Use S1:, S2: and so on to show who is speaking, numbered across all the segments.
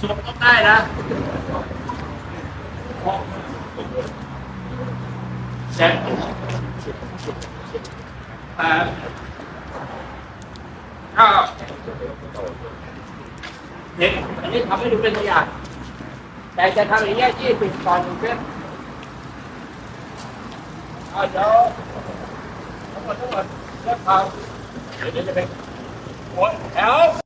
S1: สวมต้องได้นะเสร็จแปดเก้าเด็กอันนี้ทำให้ดูเป็นตัวอย่าง แต่จะทำอย่างนี้ยี่สิบก่อนหนึ่งเส้นเอาเดี๋ยวทั้งหมดทั้งหมดเลือกเอาเดี๋ยวจะเป็นหัวแถว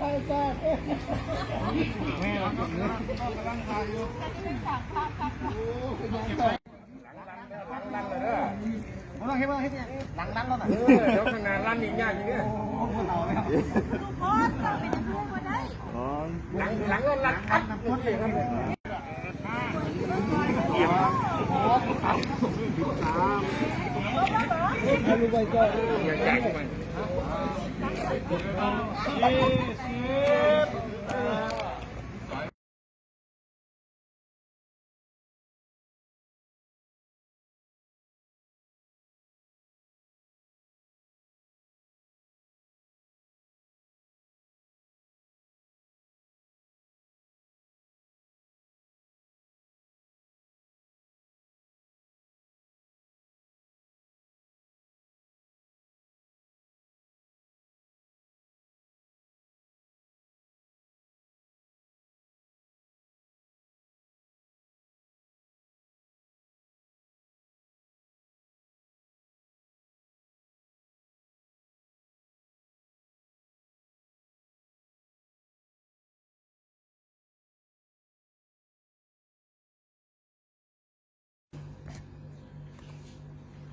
S2: ผมต้องเห็นว่าเห็นหลังนั้นแล้วนะ
S1: เดี๋ยวข้างหน้านอีกอย่างอย่างเงี้ย
S3: พ่อต้องเป็นผู้มาได้
S1: หลังหลังก็ลังอัด หมด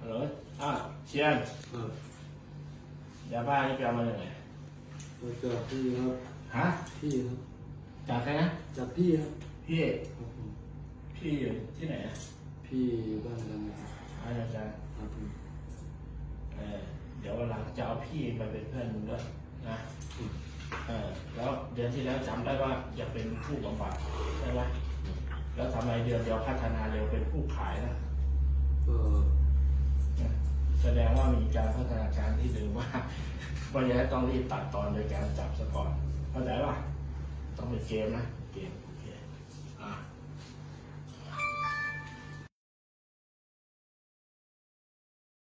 S1: เลยครับอย่าแจกมันฮัลโหลอะเชียนยาบ้านี่ไปเอามาจากไหน
S2: มาจากพี่ครับ
S1: ฮะ
S2: พี่ครับ
S1: จากใครนะ
S2: จากพี่ครับ
S1: พี่
S2: ครับผม
S1: พี่อยู่ที่ไหนอะ
S2: พี่บ้านกันครับ
S1: อาจารย์
S2: ครับผม
S1: เออเดี๋ยววันหลังจะเอาพี่มาเป็นเพื่อนมึงด้วยนะเออแล้วเดือนที่แล้วจำได้ว่าอยากเป็นผู้บำบัดใช่ไหมแล้วทำไมเดือนเดียวพัฒนาเร็วเป็นผู้ขายนะ
S2: ก็
S1: นะ แสดงว่ามีการพัฒนาการที่ดีมากเราะฉะนั้นต้องรีบตัดตอนโดยการจับสะก่อนเข้าใจป่ะต้องเป็นเกมนะเกม